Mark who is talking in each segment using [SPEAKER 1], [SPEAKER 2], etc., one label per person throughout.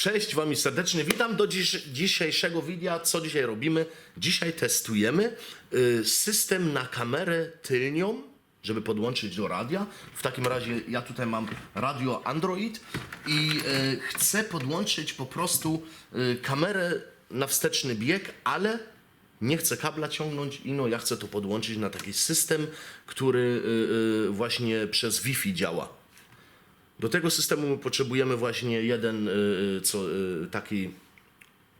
[SPEAKER 1] Cześć Wami serdecznie, witam do dziś, dzisiejszego wideo. Co dzisiaj robimy? Dzisiaj testujemy y, system na kamerę tylnią, żeby podłączyć do radia. W takim razie ja tutaj mam radio Android i y, chcę podłączyć po prostu y, kamerę na wsteczny bieg, ale nie chcę kabla ciągnąć i no ja chcę to podłączyć na taki system, który y, y, właśnie przez Wi-Fi działa. Do tego systemu my potrzebujemy właśnie jeden y, co, y, taki,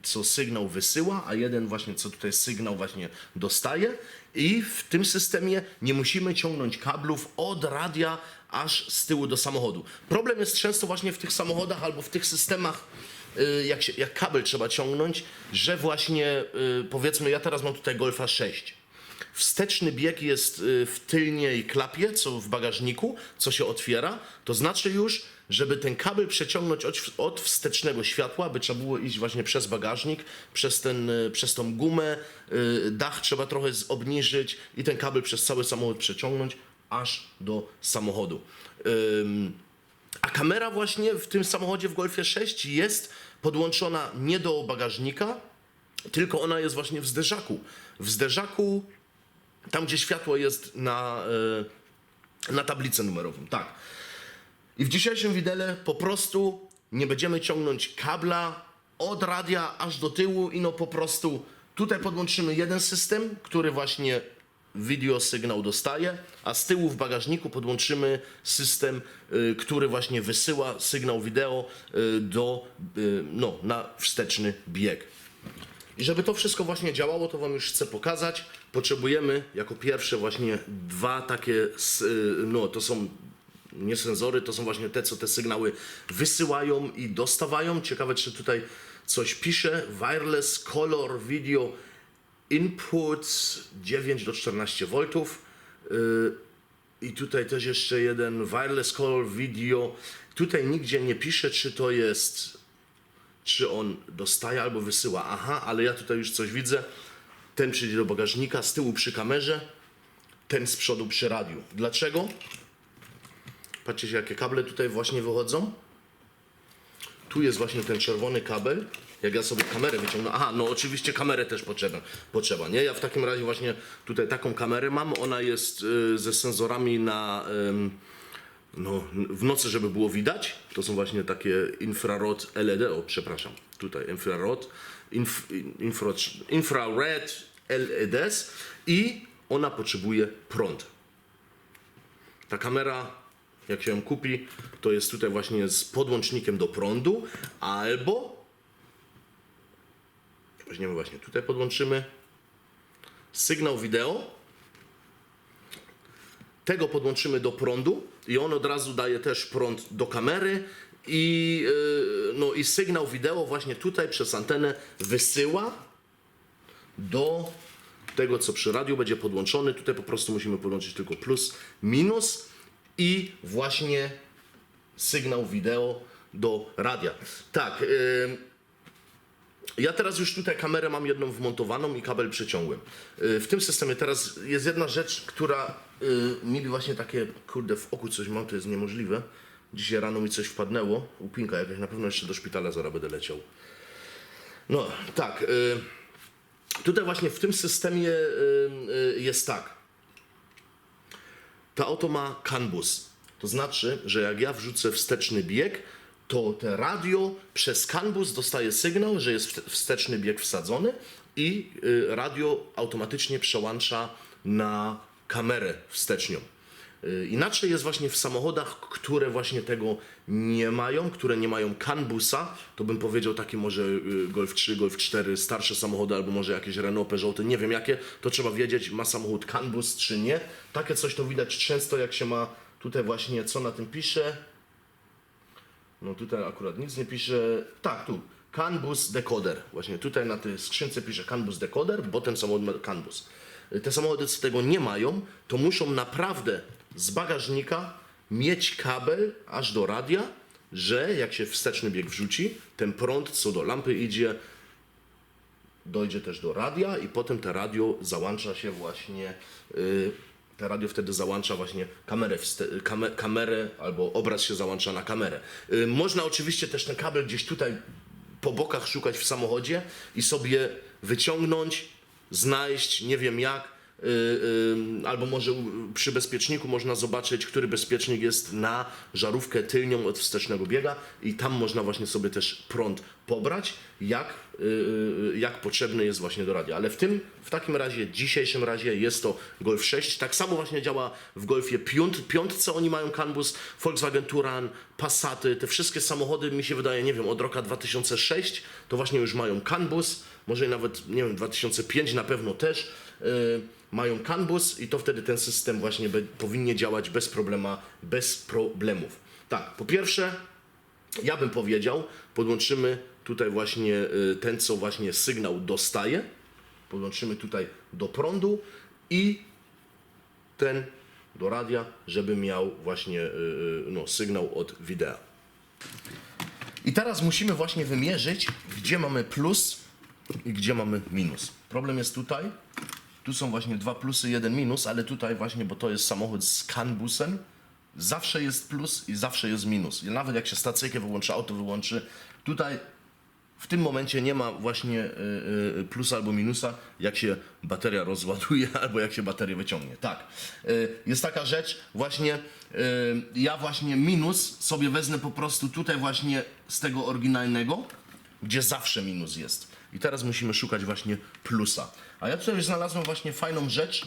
[SPEAKER 1] co sygnał wysyła, a jeden właśnie, co tutaj sygnał właśnie dostaje. I w tym systemie nie musimy ciągnąć kablów od radia aż z tyłu do samochodu. Problem jest często właśnie w tych samochodach albo w tych systemach, y, jak, się, jak kabel trzeba ciągnąć, że właśnie y, powiedzmy, ja teraz mam tutaj Golfa 6. Wsteczny bieg jest y, w tylniej klapie, co w bagażniku, co się otwiera. To znaczy już, żeby ten kabel przeciągnąć od, od wstecznego światła, by trzeba było iść właśnie przez bagażnik, przez, ten, y, przez tą gumę, y, dach trzeba trochę obniżyć i ten kabel przez cały samochód przeciągnąć aż do samochodu. A kamera właśnie w tym samochodzie w Golfie 6 jest podłączona nie do bagażnika, tylko ona jest właśnie w zderzaku. W zderzaku, tam gdzie światło jest na, e, na tablicę numerową, tak. I w dzisiejszym widele po prostu nie będziemy ciągnąć kabla od radia aż do tyłu i no po prostu tutaj podłączymy jeden system, który właśnie video sygnał dostaje, a z tyłu w bagażniku podłączymy system, y, który właśnie wysyła sygnał wideo y, do, y, no, na wsteczny bieg. I żeby to wszystko właśnie działało, to Wam już chcę pokazać. Potrzebujemy jako pierwsze właśnie dwa takie, y, no to są nie sensory, to są właśnie te, co te sygnały wysyłają i dostawają. Ciekawe, czy tutaj coś pisze. Wireless Color Video Input 9 do 14 V. I tutaj też jeszcze jeden Wireless Color Video. Tutaj nigdzie nie pisze, czy to jest czy on dostaje albo wysyła. Aha, ale ja tutaj już coś widzę. Ten przyjdzie do bagażnika, z tyłu przy kamerze, ten z przodu przy radiu. Dlaczego? Patrzcie się, jakie kable tutaj właśnie wychodzą. Tu jest właśnie ten czerwony kabel. Jak ja sobie kamerę wyciągnę. Aha, no oczywiście kamerę też potrzeba, potrzeba, nie? Ja w takim razie właśnie tutaj taką kamerę mam. Ona jest y, ze senzorami na. ym, no, w nocy, żeby było widać, to są właśnie takie infrarod LED, o przepraszam, tutaj infrarod, inf, infra, infrared LEDs i ona potrzebuje prąd. Ta kamera, jak się ją kupi, to jest tutaj właśnie z podłącznikiem do prądu, albo weźmiemy właśnie tutaj podłączymy sygnał wideo tego podłączymy do prądu i on od razu daje też prąd do kamery i, yy, no, i sygnał wideo właśnie tutaj przez antenę wysyła do tego, co przy radiu będzie podłączony. Tutaj po prostu musimy podłączyć tylko plus, minus i właśnie sygnał wideo do radia. Tak, yy, ja teraz już tutaj kamerę mam jedną wmontowaną i kabel przeciągłem. Y, W tym systemie teraz jest jedna rzecz, która y, mi właśnie takie, kurde, w oku coś mam, to jest niemożliwe. Dzisiaj rano mi coś wpadnęło, upinka jakaś, na pewno jeszcze do szpitala zaraz będę leciał. No, tak. y, Tutaj właśnie w tym systemie y, y, jest tak. To auto ma CAN bus. To znaczy, że jak ja wrzucę wsteczny bieg, to te radio przez CAN bus dostaje sygnał, że jest wste- wsteczny bieg wsadzony i y, radio automatycznie przełącza na kamerę wstecznią. Y, Inaczej jest właśnie w samochodach, które właśnie tego nie mają, które nie mają CAN-busa, to bym powiedział taki może y, Golf 3, Golf 4, starsze samochody albo może jakieś Renault, Peugeoty, nie wiem jakie, to trzeba wiedzieć, ma samochód CAN-bus czy nie. Takie coś to widać często jak się ma tutaj właśnie, co na tym pisze. No tutaj akurat nic nie pisze. Tak, tu. CAN-bus decoder. Właśnie tutaj na tej skrzynce pisze CAN-bus decoder, bo ten samochód ma CAN-bus. Te samochody, co tego nie mają, to muszą naprawdę z bagażnika mieć kabel aż do radia, że jak się wsteczny bieg wrzuci, ten prąd, co do lampy idzie, dojdzie też do radia i potem te radio załącza się właśnie, y, te radio wtedy załącza właśnie kamerę, kamerę albo obraz się załącza na kamerę. Y, można oczywiście też ten kabel gdzieś tutaj po bokach szukać w samochodzie i sobie wyciągnąć, znaleźć, nie wiem jak, albo może przy bezpieczniku można zobaczyć, który bezpiecznik jest na żarówkę tylnią od wstecznego biega i tam można właśnie sobie też prąd pobrać, jak, y, y, jak potrzebny jest właśnie do radia. Ale w tym, w takim razie, dzisiejszym razie jest to Golf 6. Tak samo właśnie działa w Golfie piąt, piątce, oni mają CAN bus, Volkswagen Touran, Passaty, te wszystkie samochody mi się wydaje, nie wiem, od roku 2006 to właśnie już mają CAN bus, może nawet, nie wiem, 2005 na pewno też y, mają CAN bus i to wtedy ten system właśnie be, powinien działać bez problema, bez problemów. Tak, po pierwsze, ja bym powiedział, podłączymy tutaj właśnie y, ten, co właśnie sygnał dostaje, podłączymy tutaj do prądu i ten do radia, żeby miał właśnie y, y, no, sygnał od wideo. I teraz musimy właśnie wymierzyć, gdzie mamy plus i gdzie mamy minus. Problem jest tutaj. Tu są właśnie dwa plusy, jeden minus, ale tutaj właśnie, bo to jest samochód z canbusem, zawsze jest plus i zawsze jest minus. I nawet jak się stacyjkę wyłączy, auto wyłączy, tutaj w tym momencie nie ma właśnie y, y, plusa albo minusa, jak się bateria rozładuje albo jak się baterię wyciągnie. Tak. Y, Jest taka rzecz, właśnie ja właśnie minus sobie wezmę po prostu tutaj właśnie z tego oryginalnego, gdzie zawsze minus jest. I teraz musimy szukać właśnie plusa. A ja tutaj znalazłem właśnie fajną rzecz.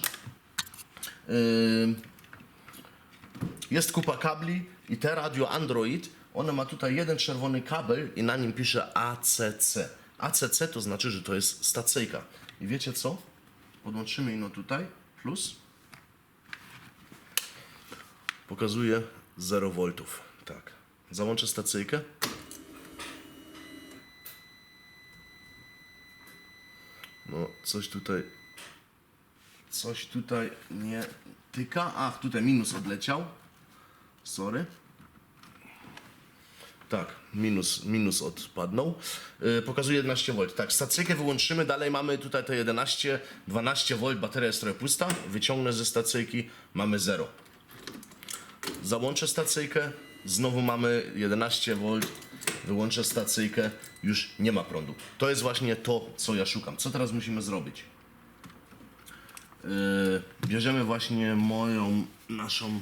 [SPEAKER 1] Jest kupa kabli i te radio Android, ono ma tutaj jeden czerwony kabel i na nim pisze ACC. ACC to znaczy, że to jest stacyjka. I wiecie co? Podłączymy ino tutaj, plus. Pokazuje 0 V. Tak. Załączę stacyjkę. No, coś tutaj coś tutaj nie tyka. Ach, tutaj minus odleciał. Sorry. Tak, minus, minus odpadnął. Yy, pokazuje 11 V. Tak, stacyjkę wyłączymy. Dalej mamy tutaj te 11, 12 V. Bateria jest trochę pusta. Wyciągnę ze stacyjki. Mamy 0. Załączę stacyjkę. Znowu mamy 11 V. Wyłączę stacyjkę. Już nie ma prądu. To jest właśnie to, co ja szukam. Co teraz musimy zrobić? Yy, bierzemy właśnie moją, naszą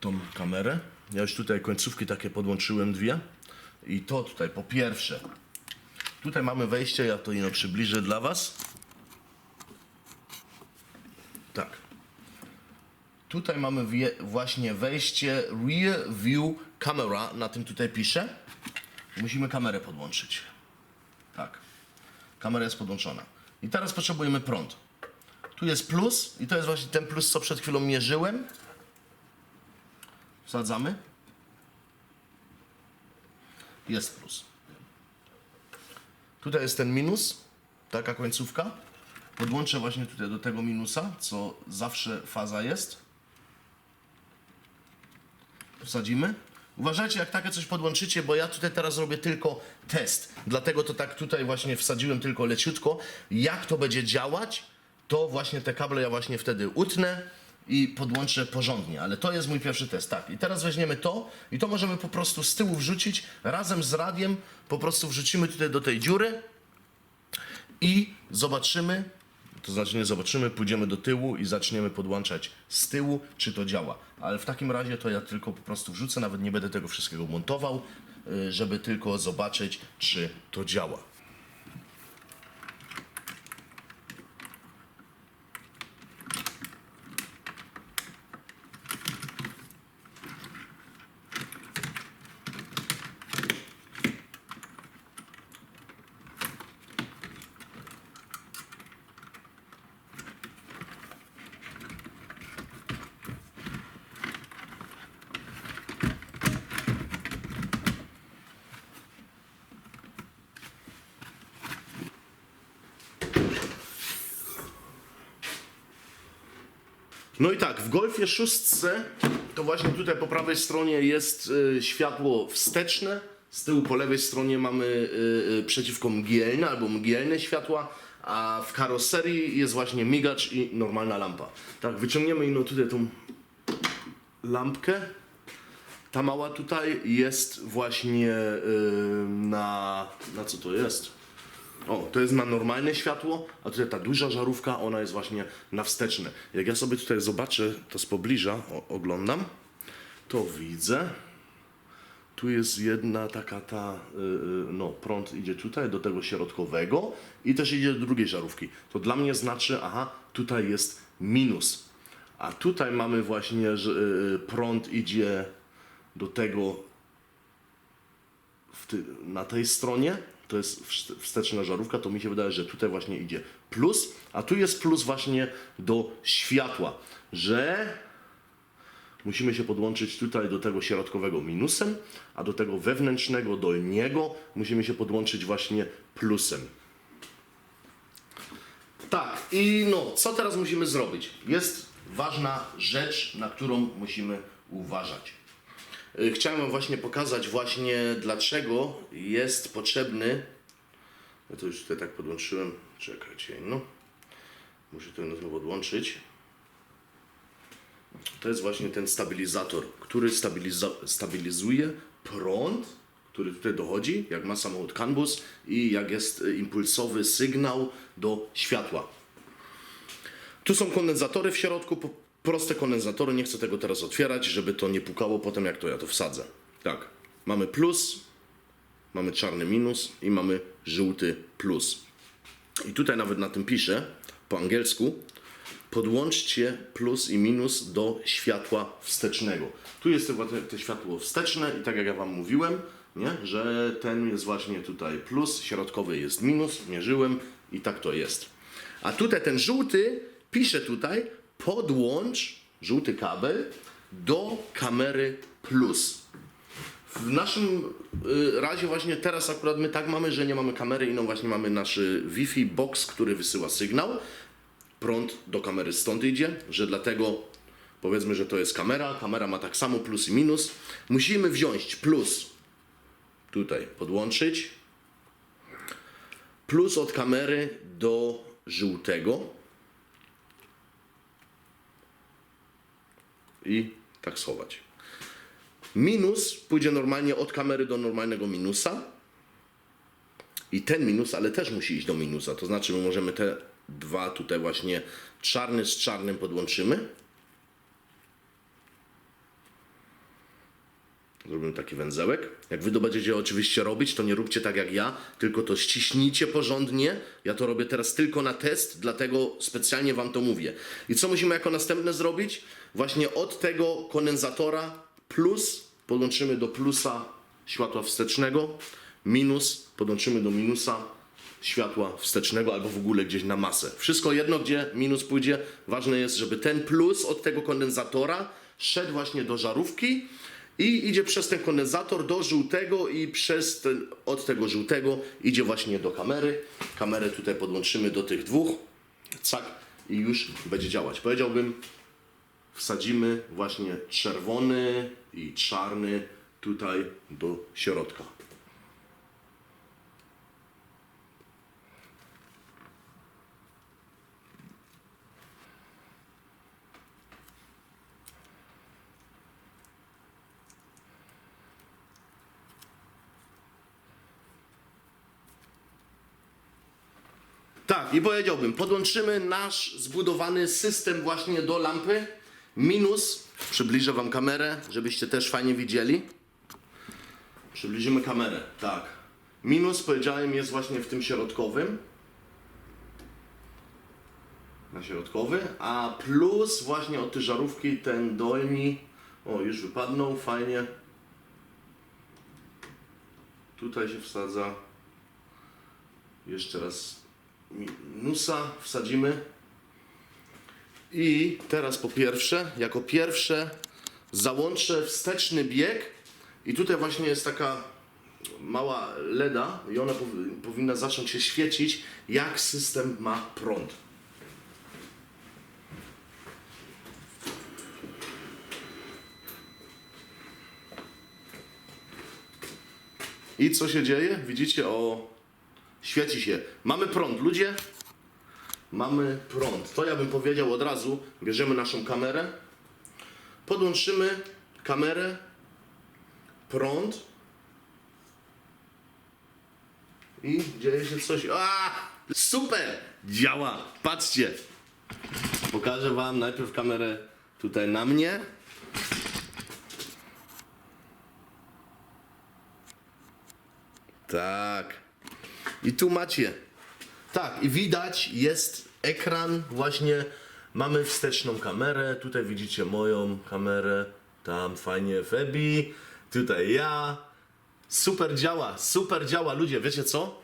[SPEAKER 1] tą kamerę. Ja już tutaj końcówki takie podłączyłem dwie. I to tutaj po pierwsze. Tutaj mamy wejście, ja to ino przybliżę dla Was. Tak. Tutaj mamy właśnie wejście Rear View Camera, na tym tutaj pisze. Musimy kamerę podłączyć. Tak. Kamera jest podłączona. I teraz potrzebujemy prąd. Tu jest plus i to jest właśnie ten plus, co przed chwilą mierzyłem. Wsadzamy. Jest plus. Tutaj jest ten minus, taka końcówka. Podłączę właśnie tutaj do tego minusa, co zawsze faza jest. Wsadzimy. Uważajcie, jak takie coś podłączycie, bo ja tutaj teraz robię tylko test. Dlatego to tak tutaj właśnie wsadziłem tylko leciutko. Jak to będzie działać, to właśnie te kable ja właśnie wtedy utnę i podłączę porządnie. Ale to jest mój pierwszy test. Tak, i teraz weźmiemy to i to możemy po prostu z tyłu wrzucić razem z radiem. Po prostu wrzucimy tutaj do tej dziury i zobaczymy, to znaczy nie zobaczymy, pójdziemy do tyłu i zaczniemy podłączać z tyłu, czy to działa. Ale w takim razie to ja tylko po prostu wrzucę, nawet nie będę tego wszystkiego montował, y, żeby tylko zobaczyć, czy to działa. No i tak, w Golfie szóstce to właśnie tutaj po prawej stronie jest y, światło wsteczne, z tyłu po lewej stronie mamy y, y, przeciwko mgielne albo mgielne światła, a w karoserii jest właśnie migacz i normalna lampa. Tak, wyciągniemy ino tutaj tą lampkę Ta mała tutaj jest właśnie yy, na. Na co to jest? O, to jest na normalne światło, a tutaj ta duża żarówka, ona jest właśnie na wsteczne. Jak ja sobie tutaj zobaczę to z pobliża, o, oglądam, to widzę. Tu jest jedna taka ta, y, y, no prąd idzie tutaj do tego środkowego i też idzie do drugiej żarówki. To dla mnie znaczy, aha, tutaj jest minus. A tutaj mamy właśnie, że y, prąd idzie do tego ty, na tej stronie, to jest wst- wsteczna żarówka, to mi się wydaje, że tutaj właśnie idzie plus, a tu jest plus właśnie do światła, że musimy się podłączyć tutaj do tego środkowego minusem, a do tego wewnętrznego dolniego musimy się podłączyć właśnie plusem. Tak, i no, co teraz musimy zrobić? Jest ważna rzecz, na którą musimy uważać. Y, Chciałem wam właśnie pokazać właśnie dlaczego jest potrzebny ja to już tutaj tak podłączyłem. Czekajcie, no. Muszę to znowu odłączyć. To jest właśnie ten stabilizator, który stabiliza- stabilizuje prąd, który tutaj dochodzi, jak ma samochód CAN bus i jak jest y, impulsowy sygnał do światła. Tu są kondensatory w środku, proste kondensatory, nie chcę tego teraz otwierać, żeby to nie pukało potem jak to ja to wsadzę. Tak, mamy plus, mamy czarny minus i mamy żółty plus. I tutaj nawet na tym pisze po angielsku podłączcie plus i minus do światła wstecznego. Tu jest te światło wsteczne i tak jak ja Wam mówiłem, nie? że ten jest właśnie tutaj plus, środkowy jest minus, mierzyłem i tak to jest. A tutaj ten żółty pisze tutaj podłącz żółty kabel do kamery plus. W naszym y, razie właśnie teraz akurat my tak mamy, że nie mamy kamery i no właśnie mamy nasz y, Wi-Fi box, który wysyła sygnał. Prąd do kamery stąd idzie, że dlatego powiedzmy, że to jest kamera. Kamera ma tak samo plus i minus. Musimy wziąć plus tutaj podłączyć. Plus od kamery do żółtego. I tak schować. Minus pójdzie normalnie od kamery do normalnego minusa. I ten minus, ale też musi iść do minusa. To znaczy, my możemy te dwa tutaj właśnie czarny z czarnym podłączymy. Zrobimy taki węzełek. Jak wy to będziecie oczywiście robić, to nie róbcie tak jak ja, tylko to ściśnijcie porządnie. Ja to robię teraz tylko na test, dlatego specjalnie wam to mówię. I co musimy jako następne zrobić? Właśnie od tego kondensatora plus podłączymy do plusa światła wstecznego, minus podłączymy do minusa światła wstecznego albo w ogóle gdzieś na masę. Wszystko jedno, gdzie minus pójdzie. Ważne jest, żeby ten plus od tego kondensatora szedł właśnie do żarówki i idzie przez ten kondensator do żółtego i przez ten, od tego żółtego idzie właśnie do kamery. Kamerę tutaj podłączymy do tych dwóch. Cak i już będzie działać. Powiedziałbym, wsadzimy właśnie czerwony i czarny tutaj do środka. Tak, i powiedziałbym, podłączymy nasz zbudowany system właśnie do lampy. Minus, przybliżę Wam kamerę, żebyście też fajnie widzieli. Przybliżymy kamerę, tak. Minus, powiedziałem, jest właśnie w tym środkowym. Na środkowy, a plus właśnie od tej żarówki ten dolni. O, już wypadnął, fajnie. Tutaj się wsadza. Jeszcze raz minusa wsadzimy. I teraz po pierwsze, jako pierwsze załączę wsteczny bieg i tutaj właśnie jest taka mała LEDa i ona powi- powinna zacząć się świecić, jak system ma prąd. I co się dzieje? Widzicie, o, świeci się. Mamy prąd, ludzie. Mamy prąd. To ja bym powiedział od razu. Bierzemy naszą kamerę. Podłączymy kamerę prąd i dzieje się coś. A, super! Działa! Patrzcie! Pokażę Wam najpierw kamerę tutaj na mnie. Tak. I tu macie. Tak, i widać jest ekran, właśnie mamy wsteczną kamerę. Tutaj widzicie moją kamerę, tam fajnie Febi, tutaj ja. Super działa, super działa. Ludzie, wiecie co?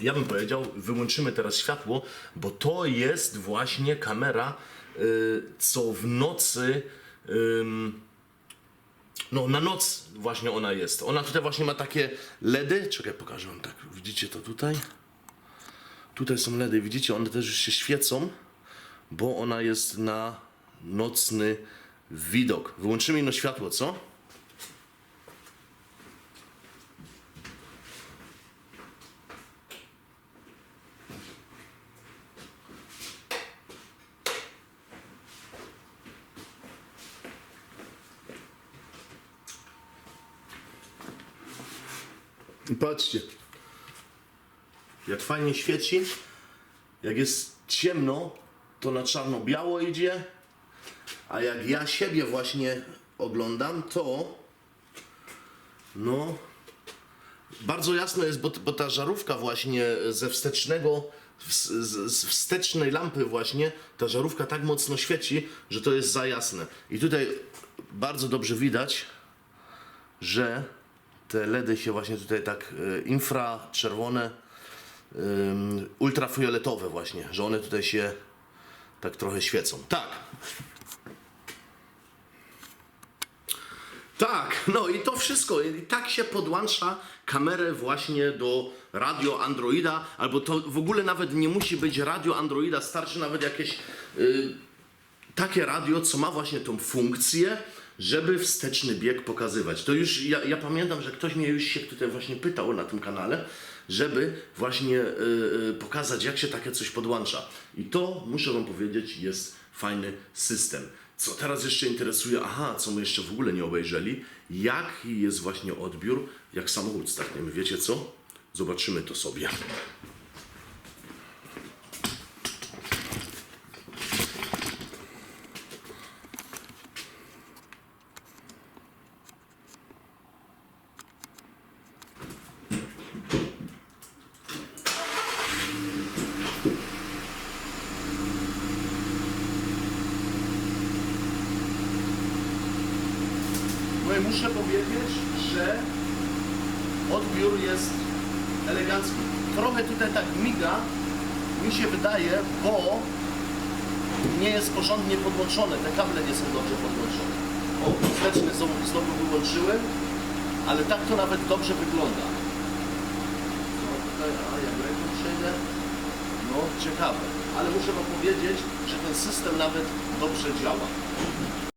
[SPEAKER 1] Ja bym powiedział, wyłączymy teraz światło, bo to jest właśnie kamera, y, co w nocy. ym, no, na noc właśnie ona jest. Ona tutaj właśnie ma takie LEDy. Czekaj, pokażę wam tak. Widzicie to tutaj? Tutaj są LEDy, widzicie, one też już się świecą, bo ona jest na nocny widok. Wyłączymy ino światło, co? I patrzcie, jak fajnie świeci, jak jest ciemno, to na czarno-biało idzie, a jak ja siebie właśnie oglądam, to no bardzo jasno jest, bo, bo ta żarówka właśnie ze wstecznego, z, z, wstecznej lampy właśnie, ta żarówka tak mocno świeci, że to jest za jasne. I tutaj bardzo dobrze widać, że te LEDy się właśnie tutaj tak e, infraczerwone, ym, ultrafioletowe właśnie, że one tutaj się tak trochę świecą. Tak. Tak, no i to wszystko. I tak się podłącza kamerę właśnie do radio Androida, albo to w ogóle nawet nie musi być radio Androida, starczy nawet jakieś y, takie radio, co ma właśnie tą funkcję, żeby wsteczny bieg pokazywać. To już, ja, ja pamiętam, że ktoś mnie już się tutaj właśnie pytał na tym kanale, żeby właśnie y, y, pokazać, jak się takie coś podłącza. I to, muszę Wam powiedzieć, jest fajny system. Co teraz jeszcze interesuje, aha, co my jeszcze w ogóle nie obejrzeli, jaki jest właśnie odbiór, jak samochód startniemy. Wiecie co? Zobaczymy to sobie. Muszę powiedzieć, że odbiór jest elegancki. Trochę tutaj tak miga, mi się wydaje, bo nie jest porządnie podłączone. Te kable nie są dobrze podłączone. O, wsteczny znowu, znowu wyłączyłem, ale tak to nawet dobrze wygląda. No tutaj, a jak ręką przejdę, no ciekawe. Ale muszę wam powiedzieć, że ten system nawet dobrze działa.